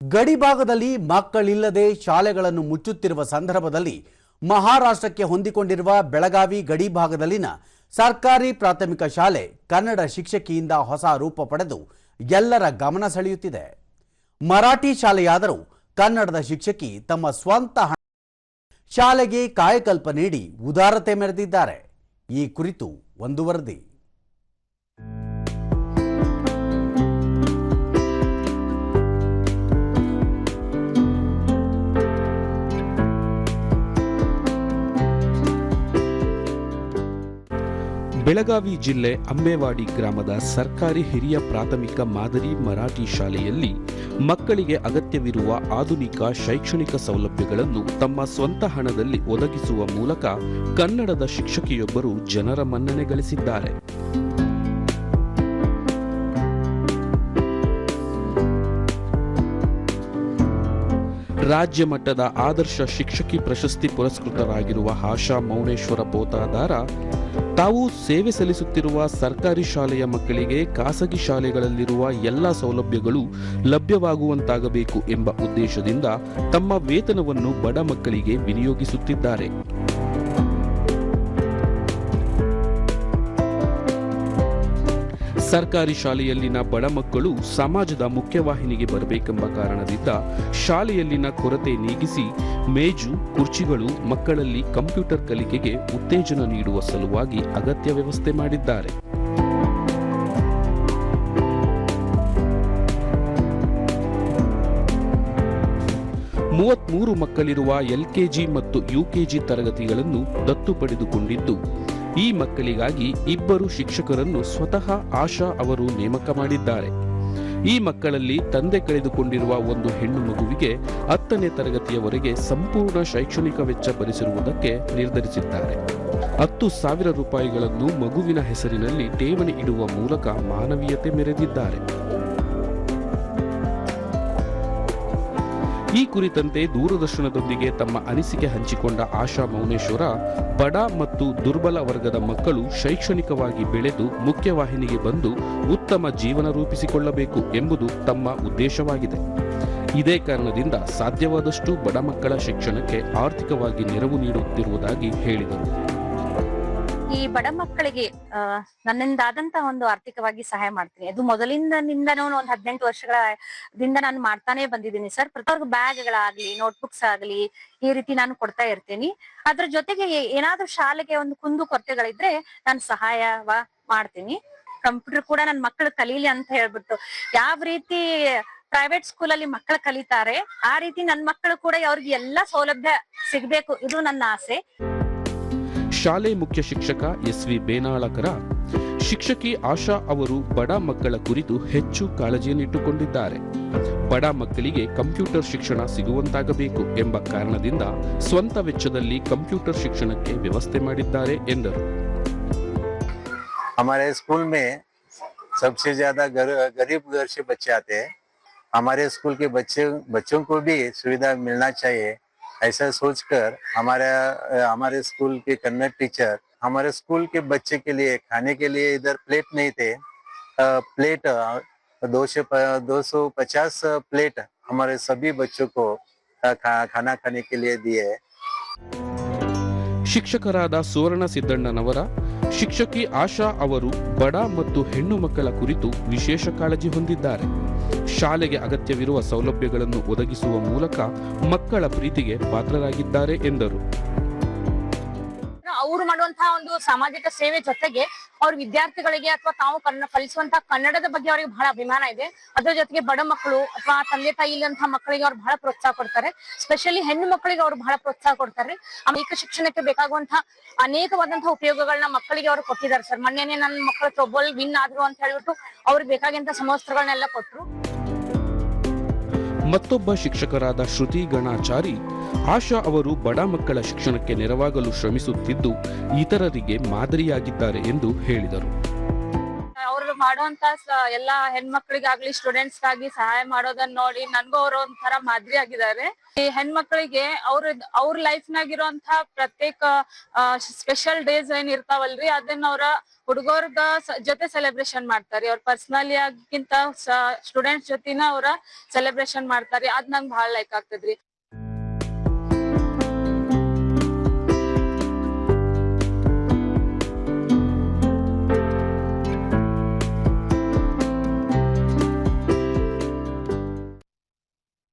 ಗಡಿ ಭಾಗದಲ್ಲಿ ಮಕ್ಕಳಿಲ್ಲದೆ ಶಾಲೆಗಳನ್ನು ಮುಚ್ಚುತ್ತಿರುವ ಸಂದರ್ಭದಲ್ಲಿ ಮಹಾರಾಷ್ಟ್ರಕ್ಕೆ ಹೊಂದಿಕೊಂಡಿರುವ ಬೆಳಗಾವಿ ಗಡಿಭಾಗದಲ್ಲಿನ ಸರ್ಕಾರಿ ಪ್ರಾಥಮಿಕ ಶಾಲೆ ಕನ್ನಡ ಶಿಕ್ಷಕಿಯಿಂದ ಹೊಸ ರೂಪ ಪಡೆದು ಎಲ್ಲರ ಗಮನ ಸೆಳೆಯುತ್ತಿದೆ. ಮರಾಠಿ ಶಾಲೆಯಾದರೂ ಕನ್ನಡದ ಶಿಕ್ಷಕಿ ತಮ್ಮ ಸ್ವಂತ ಹಣ ಶಾಲೆಗೆ ಕಾಯಕಲ್ಪ ನೀಡಿ ಉದಾರತೆ ಮೆರೆದಿದ್ದಾರೆ. ಈ ಕುರಿತು ಒಂದು ವರದಿ. ಬೆಳಗಾವಿ ಜಿಲ್ಲೆ ಅಂಬೇವಾಡಿ ಗ್ರಾಮದ ಸರ್ಕಾರಿ ಹಿರಿಯ ಪ್ರಾಥಮಿಕ ಮಾದರಿ ಮರಾಠಿ ಶಾಲೆಯಲ್ಲಿ ಮಕ್ಕಳಿಗೆ ಅಗತ್ಯವಿರುವ ಆಧುನಿಕ ಶೈಕ್ಷಣಿಕ ಸೌಲಭ್ಯಗಳನ್ನು ತಮ್ಮ ಸ್ವಂತ ಹಣದಲ್ಲಿ ಒದಗಿಸುವ ಮೂಲಕ ಕನ್ನಡದ ಶಿಕ್ಷಕಿಯೊಬ್ಬರು ಜನರ ಮನ್ನಣೆ ಗಳಿಸಿದ್ದಾರೆ ರಾಜ್ಯ ಮಟ್ಟದ ಆದರ್ಶ ಶಿಕ್ಷಕಿ ಪ್ರಶಸ್ತಿ ಪುರಸ್ಕೃತರಾಗಿರುವ ಆಶಾ ಮೌನೇಶ್ವರ ಪೋತಾದಾರ ತಾವು ಸೇವೆ ಸಲ್ಲಿಸುತ್ತಿರುವ ಸರ್ಕಾರಿ ಶಾಲೆಯ ಮಕ್ಕಳಿಗೆ ಖಾಸಗಿ ಶಾಲೆಗಳಲ್ಲಿರುವ ಎಲ್ಲ ಸೌಲಭ್ಯಗಳು ಲಭ್ಯವಾಗುವಂತಾಗಬೇಕು ಎಂಬ ಉದ್ದೇಶದಿಂದ ತಮ್ಮ ವೇತನವನ್ನು ಬಡ ಮಕ್ಕಳಿಗೆ ವಿನಿಯೋಗಿಸುತ್ತಿದ್ದಾರೆ. ಸರ್ಕಾರಿ ಶಾಲೆಯಲ್ಲಿನ ಬಡ ಮಕ್ಕಳು ಸಮಾಜದ ಮುಖ್ಯವಾಹಿನಿಗೆ ಬರಬೇಕೆಂಬ ಕಾರಣದಿಂದ ಶಾಲೆಯಲ್ಲಿನ ಕೊರತೆ ನೀಗಿಸಿ ಮೇಜು, ಕುರ್ಚಿಗಳು ಮಕ್ಕಳಲ್ಲಿ ಕಂಪ್ಯೂಟರ್ ಕಲಿಕೆಗೆ ಉತ್ತೇಜನ ನೀಡುವ ಸಲುವಾಗಿ ಅಗತ್ಯ ವ್ಯವಸ್ಥೆ ಮಾಡಿದ್ದಾರೆ. ಮೂವತ್ಮೂರು ಮಕ್ಕಳಿರುವ ಎಲ್ಕೆಜಿ ಮತ್ತು ಯುಕೆಜಿ ತರಗತಿಗಳನ್ನು ದತ್ತು ಪಡೆದುಕೊಂಡಿದ್ದು ಈ ಮಕ್ಕಳಿಗಾಗಿ ಇಬ್ಬರು ಶಿಕ್ಷಕರನ್ನು ಸ್ವತಃ ಆಶಾ ಅವರು ನೇಮಕ ಮಾಡಿದ್ದಾರೆ. ಈ ಮಕ್ಕಳಲ್ಲಿ ತಂದೆ ಕಳೆದುಕೊಂಡಿರುವ ಒಂದು ಹೆಣ್ಣು ಮಗುವಿಗೆ ಹತ್ತನೇ ತರಗತಿಯವರೆಗೆ ಸಂಪೂರ್ಣ ಶೈಕ್ಷಣಿಕ ವೆಚ್ಚ ಭರಿಸಿರುವುದಕ್ಕೆ ನಿರ್ಧರಿಸಿದ್ದಾರೆ. ಹತ್ತು ಸಾವಿರ ರೂಪಾಯಿಗಳನ್ನು ಮಗುವಿನ ಹೆಸರಿನಲ್ಲಿ ಠೇವಣಿ ಇಡುವ ಮೂಲಕ ಮಾನವೀಯತೆ ಮೆರೆದಿದ್ದಾರೆ. ಈ ಕುರಿತಂತೆ ದೂರದರ್ಶನದೊಂದಿಗೆ ತಮ್ಮ ಅನಿಸಿಕೆ ಹಂಚಿಕೊಂಡ ಆಶಾ ಮೌನೇಶ್ವರ, ಬಡ ಮತ್ತು ದುರ್ಬಲ ವರ್ಗದ ಮಕ್ಕಳು ಶೈಕ್ಷಣಿಕವಾಗಿ ಬೆಳೆದು ಮುಖ್ಯವಾಹಿನಿಗೆ ಬಂದು ಉತ್ತಮ ಜೀವನ ರೂಪಿಸಿಕೊಳ್ಳಬೇಕು ಎಂಬುದು ತಮ್ಮ ಉದ್ದೇಶವಾಗಿದೆ. ಇದೇ ಕಾರಣದಿಂದ ಸಾಧ್ಯವಾದಷ್ಟು ಬಡ ಮಕ್ಕಳ ಶಿಕ್ಷಣಕ್ಕೆ ಆರ್ಥಿಕವಾಗಿ ನೆರವು ನೀಡುತ್ತಿರುವುದಾಗಿ ಹೇಳಿದರು. ಈ ಬಡ ಮಕ್ಕಳಿಗೆ ನನ್ನಿಂದಾದಂತ ಒಂದು ಆರ್ಥಿಕವಾಗಿ ಸಹಾಯ ಮಾಡ್ತೀನಿ. ಅದು ಮೊದಲಿಂದ ನಿಂದನೂ ಒಂದ್ ಹದಿನೆಂಟು ವರ್ಷಗಳಿಂದ ನಾನು ಮಾಡ್ತಾನೆ ಬಂದಿದ್ದೀನಿ ಸರ್. ಪ್ರತಿಯೊರ್ಗು ಬ್ಯಾಗ್ಗಳಾಗ್ಲಿ ನೋಟ್ಬುಕ್ಸ್ ಆಗ್ಲಿ, ಈ ರೀತಿ ನಾನು ಕೊಡ್ತಾ ಇರ್ತೀನಿ. ಅದ್ರ ಜೊತೆಗೆ ಏನಾದ್ರೂ ಶಾಲೆಗೆ ಒಂದು ಕುಂದು ಕೊರತೆಗಳಿದ್ರೆ ನಾನು ಸಹಾಯ ಮಾಡ್ತೀನಿ. ಕಂಪ್ಯೂಟರ್ ಕೂಡ ನನ್ನ ಮಕ್ಕಳು ಕಲೀಲಿ ಅಂತ ಹೇಳ್ಬಿಟ್ಟು ಯಾವ ರೀತಿ ಪ್ರೈವೇಟ್ ಸ್ಕೂಲ್ ಅಲ್ಲಿ ಮಕ್ಕಳು ಕಲಿತಾರೆ, ಆ ರೀತಿ ನನ್ನ ಮಕ್ಕಳು ಕೂಡ ಅವ್ರಿಗೆ ಎಲ್ಲಾ ಸೌಲಭ್ಯ ಸಿಗ್ಬೇಕು. ಇದು ನನ್ನ ಆಸೆ. ಶಾಲೆ ಮುಖ್ಯ ಶಿಕ್ಷಕ ಎಸ್ ವಿ ಬೇನಾಳಕರ ಶಿಕ್ಷಕಿ ಆಶಾ ಅವರು ಬಡ ಮಕ್ಕಳ ಕುರಿತು ಹೆಚ್ಚು ಕಾಳಜಿಯನ್ನಿಟ್ಟುಕೊಂಡಿದ್ದಾರೆ ಬಡ ಮಕ್ಕಳಿಗೆ ಕಂಪ್ಯೂಟರ್ ಶಿಕ್ಷಣ ಸಿಗುವಂತಾಗಬೇಕು ಎಂಬ ಕಾರಣದಿಂದ ಸ್ವಂತ ವೆಚ್ಚದಲ್ಲಿ ಕಂಪ್ಯೂಟರ್ ಶಿಕ್ಷಣಕ್ಕೆ ವ್ಯವಸ್ಥೆ ಮಾಡಿದ್ದಾರೆ ಎಂದರು हमारे स्कूल में सबसे ज्यादा गर, गरीब घर से बच्चे आते हैं हमारे स्कूल के बच्चे बच्चों को भी सुविधा मिलना चाहिए ऐसा सोचकर हमारा अ, हमारे स्कूल के कन्नड़ टीचर हमारे स्कूल के बच्चे के लिए खाने के लिए इधर प्लेट नहीं थे अ, प्लेट दो सौ दो सौ पचास प्लेट हमारे सभी बच्चों को अ, खा, खाना खाने के लिए दिए है ಶಿಕ್ಷಕರಾದ ಸುವರ್ಣ ಸಿದ್ದಣ್ಣನವರ ಶಿಕ್ಷಕಿ ಆಶಾ ಅವರು ಬಡ ಮತ್ತು ಹೆಣ್ಣು ಮಕ್ಕಳ ಕುರಿತು ವಿಶೇಷ ಕಾಳಜಿ ಹೊಂದಿದ್ದಾರೆ ಶಾಲೆಗೆ ಅಗತ್ಯವಿರುವ ಸೌಲಭ್ಯಗಳನ್ನು ಒದಗಿಸುವ ಮೂಲಕ ಮಕ್ಕಳ ಪ್ರೀತಿಗೆ ಪಾತ್ರರಾಗಿದ್ದಾರೆ ಎಂದರು. ಅವರು ಮಾಡುವಂತಹ ಒಂದು ಸಾಮಾಜಿಕ ಸೇವೆ ಜೊತೆಗೆ ಅವ್ರ ವಿದ್ಯಾರ್ಥಿಗಳಿಗೆ ಅಥವಾ ತಾವು ಕನ್ನ ಕಲಿಸುವಂತಹ ಕನ್ನಡದ ಬಗ್ಗೆ ಅವರಿಗೆ ಬಹಳ ಅಭಿಮಾನ ಇದೆ. ಅದ್ರ ಜೊತೆಗೆ ಬಡ ಮಕ್ಕಳು ಅಥವಾ ತಂದೆ ತಾಯಿ ಇಲ್ಲಂತಹ ಮಕ್ಕಳಿಗೆ ಅವ್ರು ಬಹಳ ಪ್ರೋತ್ಸಾಹ ಕೊಡ್ತಾರೆ. ಸ್ಪೆಷಲಿ ಹೆಣ್ಣು ಮಕ್ಕಳಿಗೆ ಅವ್ರು ಬಹಳ ಪ್ರೋತ್ಸಾಹ ಕೊಡ್ತಾರೆ. ಅನೇಕ ಶಿಕ್ಷಣಕ್ಕೆ ಬೇಕಾಗುವಂತಹ ಅನೇಕವಾದಂತಹ ಉಪಯೋಗಗಳನ್ನ ಮಕ್ಕಳಿಗೆ ಅವರು ಕೊಟ್ಟಿದ್ದಾರೆ ಸರ್. ಮೊನ್ನೆನೆ ನನ್ನ ಮಕ್ಕಳ ತೊಬ್ಬಲ್ ವಿನ್ ಆದ್ರು ಅಂತ ಹೇಳ್ಬಿಟ್ಟು ಅವ್ರಿಗೆ ಬೇಕಾಗಿಂತ ಸಮವಸ್ತ್ರಗಳನ್ನೆಲ್ಲ ಕೊಟ್ರು. ಮತ್ತೊಬ್ಬ ಶಿಕ್ಷಕರಾದ ಶ್ರುತಿ ಗಣಾಚಾರಿ, ಆಶಾ ಅವರು ಬಡ ಮಕ್ಕಳ ಶಿಕ್ಷಣಕ್ಕೆ ನೆರವಾಗಲು ಶ್ರಮಿಸುತ್ತಿದ್ದು, ಇತರರಿಗೆ ಮಾದರಿಯಾಗಿದ್ದಾರೆ ಎಂದು ಹೇಳಿದರು. ಮಾಡುವಂತ ಎಲ್ಲಾ ಹೆಣ್ಮಕ್ಳಿಗಾಗ್ಲಿ ಸ್ಟೂಡೆಂಟ್ಸ್ಗಾಗಿ ಸಹಾಯ ಮಾಡೋದನ್ನ ನೋಡಿ ನನ್ಗೂ ಅವ್ರ ಒಂಥರ ಮಾದರಿ ಆಗಿದ್ದಾರೆ. ಈ ಹೆಣ್ಮಕ್ಳಿಗೆ ಅವ್ರ ಅವ್ರ ಲೈಫ್ ನಾಗಿರುವಂತ ಪ್ರತ್ಯೇಕ ಸ್ಪೆಷಲ್ ಡೇಸ್ ಏನ್ ಇರ್ತಾವಲ್ರಿ, ಅದನ್ನ ಅವ್ರ ಹುಡುಗರ್ಗ ಜೊತೆ ಸೆಲೆಬ್ರೇಷನ್ ಮಾಡ್ತಾರೆ. ಅವ್ರ ಪರ್ಸನಲಿ ಆಗಿಂತ ಸ್ಟೂಡೆಂಟ್ಸ್ ಜೊತಿನ ಅವ್ರ ಸೆಲೆಬ್ರೇಷನ್ ಮಾಡ್ತಾರೆ. ಅದ್ ನಂಗೆ ಬಹಳ ಲೈಕ್ ಆಗ್ತದ್ರಿ.